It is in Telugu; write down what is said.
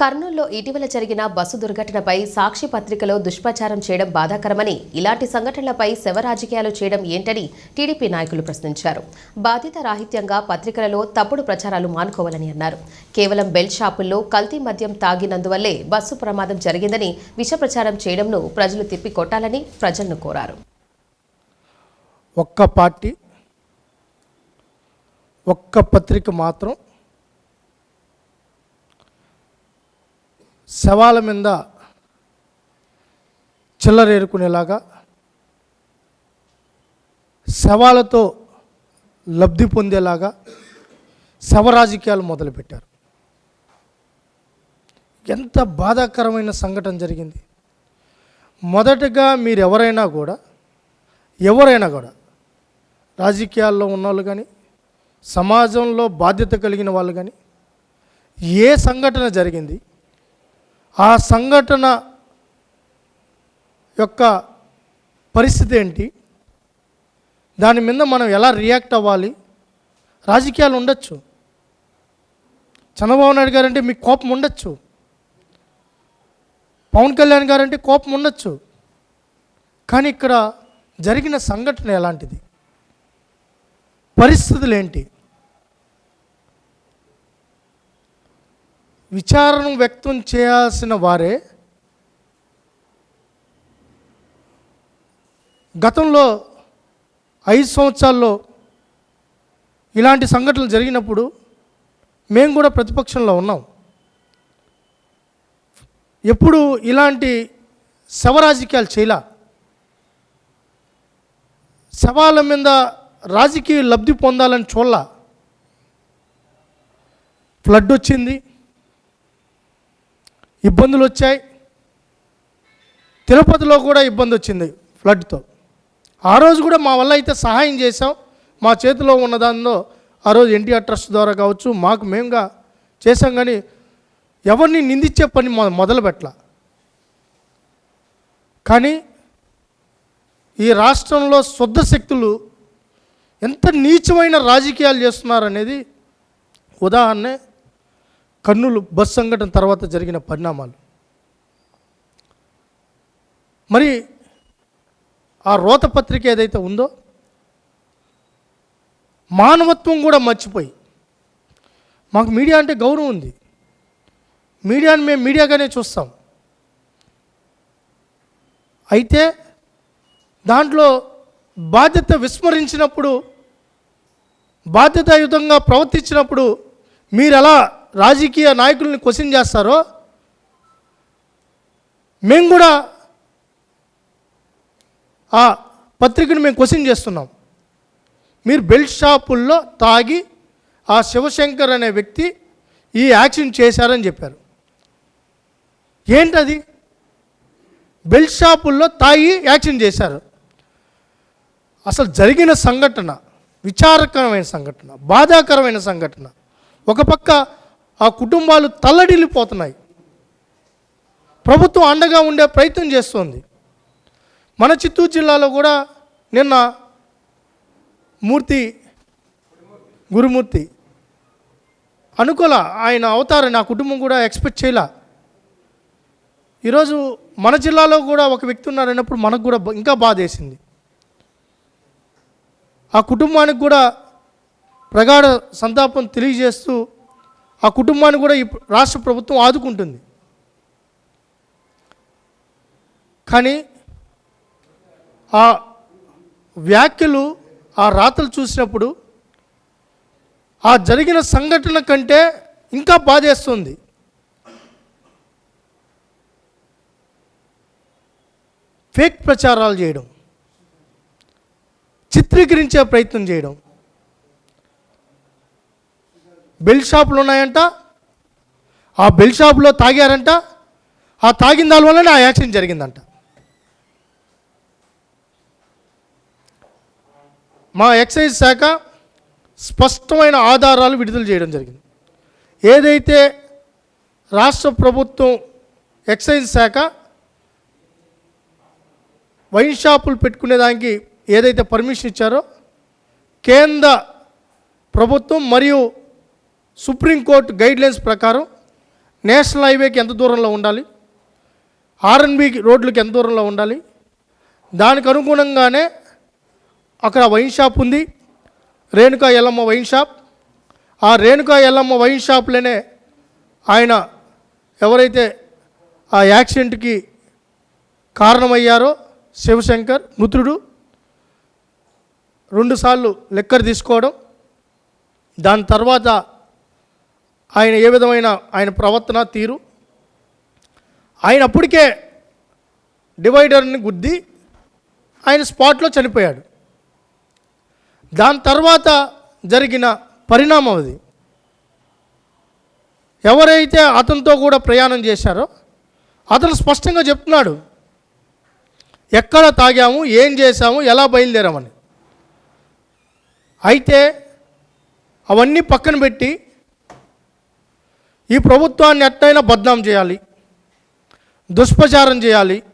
కర్నూల్లో ఇటీవల జరిగిన బస్సు దుర్ఘటనపై సాక్షి పత్రికలో దుష్ప్రచారం చేయడం బాధాకరమని ఇలాంటి సంఘటనలపై శవ రాజకీయాలు చేయడం ఏంటని టీడీపీ నాయకులు ప్రశ్నించారు. బాధిత రాహిత్యంగా పత్రికలలో తప్పుడు ప్రచారాలు మానుకోవాలని అన్నారు. కేవలం బెల్ట్ షాపుల్లో కల్తీ మద్యం తాగినందువల్లే బస్సు ప్రమాదం జరిగిందని విష ప్రచారం చేయడంను ప్రజలు తిప్పి కొట్టాలని ప్రజలను కోరారు. ఒక్క పార్టీ ఒక్క పత్రిక మాత్రం శవాల మీద చిల్లరేరుకునేలాగా శవాలతో లబ్ధి పొందేలాగా శవ రాజకీయాలు మొదలుపెట్టారు. ఎంత బాధాకరమైన సంఘటన జరిగింది. మొదటగా మీరు ఎవరైనా కూడా ఎవరైనా కూడా రాజకీయాల్లో ఉన్నవాళ్ళు కానీ సమాజంలో బాధ్యత కలిగిన వాళ్ళు కానీ ఏ సంఘటన జరిగింది ఆ సంఘటన యొక్క పరిస్థితి ఏంటి? దాని మీద మనం ఎలా రియాక్ట్ అవ్వాలి? రాజకీయాలు ఉండొచ్చు. చంద్రబాబు నాయుడు గారంటే మీకు కోపం ఉండొచ్చు. పవన్ కళ్యాణ్ గారంటే కోపం ఉండొచ్చు. కానీ ఇక్కడ జరిగిన సంఘటన ఎలాంటిది? పరిస్థితులు ఏంటి? విచారణ వ్యక్తం చేయాల్సిన వారే గతంలో ఐదు సంవత్సరాల్లో ఇలాంటి సంఘటనలు జరిగినప్పుడు మేము కూడా ప్రతిపక్షంలో ఉన్నాం. ఎప్పుడు ఇలాంటి శవరాజకీయాలు చేయలా. శవాల మీద రాజకీయ లబ్ధి పొందాలని చూడాల. ఫ్లడ్ వచ్చింది ఇబ్బందులు వచ్చాయి. తిరుపతిలో కూడా ఇబ్బంది వచ్చింది ఫ్లడ్తో ఆ రోజు కూడా మా వల్ల అయితే సహాయం చేసాం మా చేతిలో ఉన్న దానిలో ఆ రోజు ఎన్టీఆర్ ట్రస్ట్ ద్వారా కావచ్చు మాకు మేముగా చేసాం కానీ ఎవరిని నిందించే పని మొదలు పెట్టలా. కానీ ఈ రాష్ట్రంలో శుద్ధ శక్తులు ఎంత నీచమైన రాజకీయాలు చేస్తున్నారనేది ఉదాహరణే కర్నూలు బస్ సంఘటన తర్వాత జరిగిన పరిణామాలు. మరి ఆ రోత పత్రిక ఏదైతే ఉందో మానవత్వం కూడా మర్చిపోయి మాకు మీడియా అంటే గౌరవం ఉంది. మీడియాని మేము మీడియాగానే చూస్తాం. అయితే దాంట్లో బాధ్యత విస్మరించినప్పుడు బాధ్యతాయుతంగా ప్రవర్తించినప్పుడు మీరు ఎలా రాజకీయ నాయకుల్ని క్వశ్చన్ చేస్తారో మేము కూడా ఆ పత్రికను మేము క్వశ్చన్ చేస్తున్నాం. మీరు బెల్ట్ షాపుల్లో తాగి ఆ శివశంకర్ అనే వ్యక్తి ఈ యాక్షన్ చేశారని చెప్పారు. ఏంటది? బెల్ట్ షాపుల్లో తాగి యాక్షన్ చేశారు. అసలు జరిగిన సంఘటన విచారకరమైన సంఘటన బాధాకరమైన సంఘటన. ఒక పక్క ఆ కుటుంబాలు తల్లడిల్లిపోతున్నాయి. ప్రభుత్వం అండగా ఉండే ప్రయత్నం చేస్తోంది. మన చిత్తూరు జిల్లాలో కూడా నిన్న మూర్తి గురుమూర్తి అనుకోల ఆయన అవుతారని నా కుటుంబం కూడా ఎక్స్పెక్ట్ చేయలా. ఈరోజు మన జిల్లాలో కూడా ఒక వ్యక్తి ఉన్నారన్నప్పుడు మనకు కూడా ఇంకా బాధ వేసింది ఆ కుటుంబానికి కూడా ప్రగాఢ సంతాపం తెలియజేస్తూ ఆ కుటుంబాన్ని కూడా రాష్ట్ర ప్రభుత్వం ఆదుకుంటుంది. కానీ ఆ వ్యాఖ్యలు ఆ రాతలు చూసినప్పుడు ఆ జరిగిన సంఘటన కంటే ఇంకా బాధేస్తుంది. ఫేక్ ప్రచారాలు చేయడం చిత్రీకరించే ప్రయత్నం చేయడం బెల్ షాపులు ఉన్నాయంట. ఆ బెల్ షాపులో తాగారంట. ఆ తాగిన దాని వల్లనే ఆ యాక్సిడెంట్ జరిగిందంట. మా ఎక్సైజ్ శాఖ స్పష్టమైన ఆధారాలు విడుదల చేయడం జరిగింది. ఏదైతే రాష్ట్ర ప్రభుత్వం ఎక్సైజ్ శాఖ వైన్ షాపులు పెట్టుకునేదానికి ఏదైతే పర్మిషన్ ఇచ్చారో కేంద్ర ప్రభుత్వం మరియు సుప్రీంకోర్టు గైడ్లైన్స్ ప్రకారం నేషనల్ హైవేకి ఎంత దూరంలో ఉండాలి? ఆర్ఎన్బి రోడ్లకు ఎంత దూరంలో ఉండాలి? దానికి అనుగుణంగానే అక్కడ వైన్ షాప్ ఉంది. Renuka Yellamma wine shop. ఆ రేణుకా ఎల్లమ్మ వైన్ షాప్లోనే ఆయన ఎవరైతే ఆ యాక్సిడెంట్కి కారణమయ్యారో శివశంకర్ మృతుడు. రెండుసార్లు లెక్కర్ తీసుకోవడం. దాని తర్వాత ఆయన ఏ విధమైన ఆయన ప్రవర్తన తీరు? ఆయన అప్పటికే డివైడర్ని గుద్ది ఆయన స్పాట్లో చనిపోయాడు. దాని తర్వాత జరిగిన పరిణామం అది. ఎవరైతే అతనితో కూడా ప్రయాణం చేశారో అతను స్పష్టంగా చెప్తున్నాడు ఎక్కడ తాగాము ఏం చేశాము ఎలా బయలుదేరామని. అయితే అవన్నీ పక్కన పెట్టి ఈ ప్రభుత్వాన్ని ఎట్టయినా బద్నాం చేయాలి. దుష్ప్రచారం చేయాలి.